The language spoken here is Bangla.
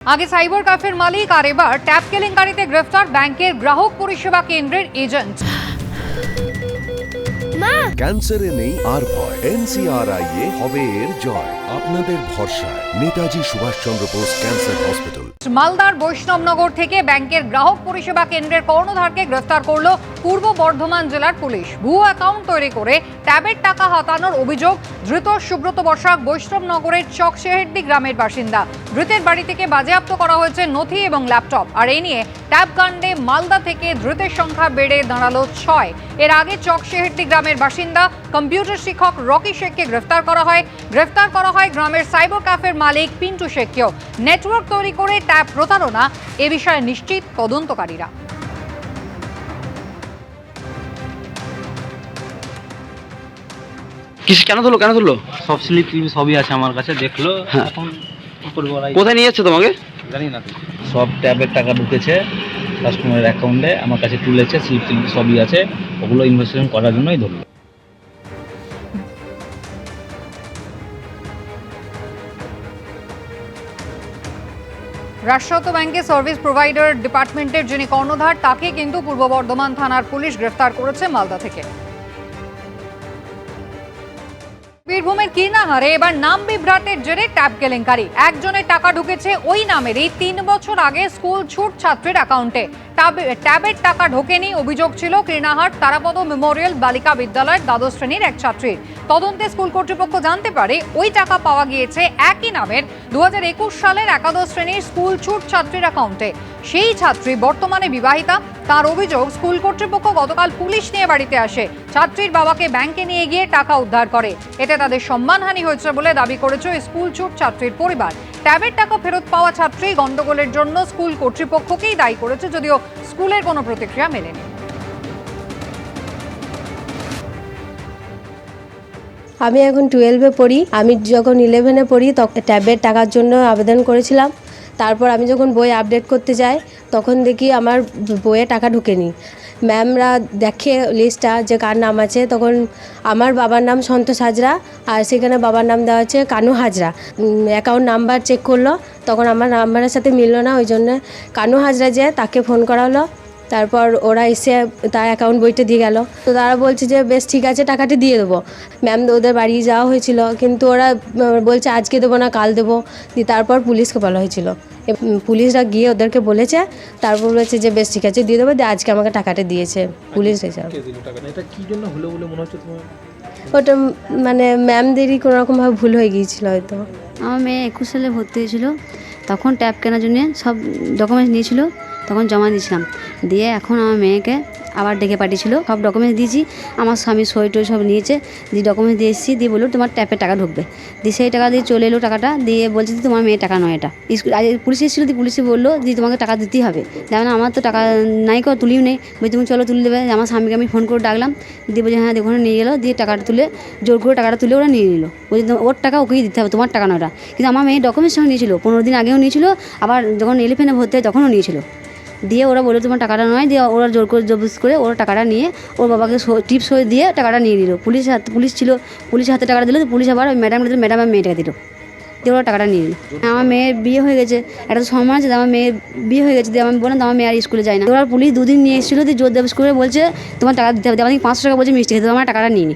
আগে সাইবার ক্যাফের মালিক আর এবার ট্যাপ কেলেঙ্কারিতে গ্রেফতার ব্যাংকের গ্রাহক পরিষেবা কেন্দ্রের এজেন্ট মা ক্যান্সারে নেই আর ভয় এনসিআরআই এ হবে এর জয় আপনাদের ভরসায় নেতাজি সুভাষচন্দ্র বোস ক্যান্সার হসপিটাল। মালদার বৈষ্ণবনগর থেকে ব্যাংকের গ্রাহক পরিষেবা কেন্দ্রের কর্ণধারকে গ্রেফতার করল পূর্ব বর্ধমান জেলার পুলিশ। ভুয়ো অ্যাকাউন্ট তৈরি করে ট্যাবের টাকা হাতানোর অভিযোগ, ধৃত সুব্রত বসাক বৈষ্ণবনগরের চকশেহেরদি গ্রামের বাসিন্দা। ধৃতের বাড়ি থেকে বাজেয়াপ্ত করা হয়েছে নথি এবং ল্যাপটপ। আর এই নিয়ে ট্যাব কাণ্ডে মালদা থেকে ধৃতের সংখ্যা বেড়ে দাঁড়াল ছয়। এর আগে চকশেহেরদি গ্রামের বাসিন্দা, কম্পিউটার শিক্ষক রকি শেখকে গ্রেফতার করা হয়। গ্রেফতার করা হয় গ্রামের সাইবার ক্যাফের মালিক পিন্টু শেখকেও। নেটওয়ার্ক তৈরি করে ট্যাব প্রতারণা এ বিষয়ে নিশ্চিত তদন্তকারীরা। কিস কেন তুললো কেন তুললো সব স্লিপ সবই আছে আমার কাছে দেখল হ্যাঁ। এখন কোথায় নিয়ে যাচ্ছে তোমাকে? জানি না। সব ট্যাবের টাকা ঢুকেছে কাস্টমারের অ্যাকাউন্টে আমার কাছে তুলেছে স্লিপ টিপ সবই আছে ওগুলো ইনভেস্টমেন্ট করার জন্যই ধরলো। রাষ্ট্রায়ত্ত ব্যাংকে সার্ভিস প্রোভাইডার ডিপার্টমেন্টের যিনি কর্ণধার, তাকে কিন্তু পূর্ব বর্ধমান থানার পুলিশ গ্রেফতার করেছে মালদা থেকে। বীরভূমের কিনাহারে এবার নাম বিভ্রাটের জেরে ট্যাব কেলেঙ্কারি। একজনের টাকা ঢুকেছে ওই নামেরই। তিন বছর আগে স্কুল ছুট ছাত্রের অ্যাকাউন্টে। ট্যাব- ট্যাবের টাকা ঢোকেনি, অভিযোগ ছিল কৃষ্ণাহাট তারাপদ মেমোরিয়াল বালিকা বিদ্যালয়ের দ্বাদশ শ্রেণির এক ছাত্রীর। তদন্তে স্কুল কর্তৃপক্ষ জানতে পারে ওই টাকা পাওয়া গিয়েছে একই নামের দু হাজার একুশ সালের একাদশ শ্রেণির স্কুল ছুট ছাত্রীর অ্যাকাউন্টে সেই ছাত্রী বর্তমানে বিবাহিতা। তার অভিযোগ, স্কুল কর্তৃপক্ষ গতকাল পুলিশ নিয়ে বাড়িতে আসে। ছাত্রীর বাবাকে ব্যাংকে নিয়ে গিয়ে টাকা উদ্ধার করে। এতে তাদের সম্মানহানি হয়েছে বলে দাবি করেছে স্কুল ছুট ছাত্রীর পরিবার। ট্যাবের টাকা ফেরত পাওয়া ছাত্রী গন্ডগোলের জন্য স্কুল কর্তৃপক্ষকেই দায়ী করেছে, যদিও স্কুলের কোনো প্রতিক্রিয়া মেলেনি। আমি এখন টুয়েলভে পড়ি। আমি যখন ইলেভেনে পড়ি তখন ট্যাবের টাকার জন্য আবেদন করেছিলাম। তারপর আমি যখন বই আপডেট করতে যাই, তখন দেখি আমার বইয়ে টাকা ঢুকেনি। ম্যামরা দেখে লিস্টটা যে কার নাম আছে, তখন আমার বাবার নাম সন্তোষ হাজরা, আর সেখানে বাবার নাম দেওয়া আছে Kanu Hazra. Account number check করল, তখন আমার নাম্বারের সাথে মিললো না, ওই জন্য কানু হাজরা যে তাকে ফোন করা হলো তারপর ওরা এসে তার অ্যাকাউন্ট বইটা দিয়ে গেল। তো তারা বলছে যে বেশ ঠিক আছে টাকাটি দিয়ে দেবো। ম্যাম ওদের বাড়ি যাওয়া হয়েছিল কিন্তু ওরা বলছে আজকে দেবো না কাল দেবো। দিয়ে তারপর পুলিশকে বলা হয়েছিল। এ, পুলিশরা গিয়ে ওদেরকে বলেছে তারপর বলেছে যে বেশ ঠিক আছে দিয়ে দেবো দিয়ে আজকে আমাকে টাকাটা দিয়েছে। পুলিশ এসে ওটা মানে ম্যামদেরই কোনো রকমভাবে ভুল হয়ে গিয়েছিল হয়তো। আমার মেয়ে একুশ সালে ভর্তি হয়েছিল তখন ট্যাব কেনার জন্য সব ডকুমেন্টস নিয়েছিল। তখন জমা দিয়েছিলাম। দিয়ে এখন আমার মেয়েকে আবার ডেকে পাঠিয়েছিল। সব ডকুমেন্টস দিয়েছি। আমার স্বামী সই টই সব নিয়েছে। দিয়ে ডকুমেন্টস দিয়ে এসেছি। দিয়ে বলল, তোমার ট্যাপের টাকা ঢুকবে। দিয়ে সেই টাকা দিয়ে চলে এলো টাকাটা। দিয়ে বলছে যে, তোমার মেয়ে টাকা নয় এটা। স্কুল পুলিশ এসেছিল দিয়ে পুলিশে বলল যে, তোমাকে টাকা দিতেই হবে। যেমন আমার তো টাকা নাই কো, তুলিও নেই। বলছি, তুমি চলো তুলে দেবে। আমার স্বামীকে আমি ফোন করে ডাকলাম। দিয়ে বলছে হ্যাঁ ওখানে নিয়ে গেলো। দিয়ে টাকাটা তুলে, জোর করে টাকাটা তুলে ওরা নিয়ে নিল। বলছি ওর টাকা ওকেই দিতে হবে, তোমার টাকা নয় ওটা কিন্তু আমার মেয়ে ডকুমেন্টস সঙ্গে নিয়েছিল। পনেরো দিন আগেও নিয়েছিল। আবার যখন এলিফেন্টে ভর্তি হয়, তখনও নিয়েছিল। দিয়ে ওরা বলল, তোমার টাকাটা নয়। দিয়ে ওরা জোর করে জবরদস্ত করে ওরা টাকাটা নিয়ে ওর বাবাকে টিপস হয়ে দিয়ে টাকাটা নিয়ে নিল। পুলিশ হাতে, পুলিশ ছিল পুলিশের হাতে টাকাটা দিল পুলিশ আবার ওই ম্যাডামকে দিল ম্যাডাম আমার মেয়েটাকে দিল। দিয়ে ওরা টাকাটা নিয়ে নিল। আমার মেয়ের বিয়ে হয়ে গেছে, একটা সম্মান আছে আমার মেয়ের বিয়ে হয়ে গেছে, দিয়ে আমি বললাম আমার মেয়ে আর স্কুলে যায় না। ওরা পুলিশ দুদিন নিয়ে এসেছিল, দিয়ে জোর দেবস করে বলছে, তোমার টাকা দিতে আমাকে পাঁচশো টাকা বলছে মিষ্টি খেতে আমার টাকাটা নিয়ে নি।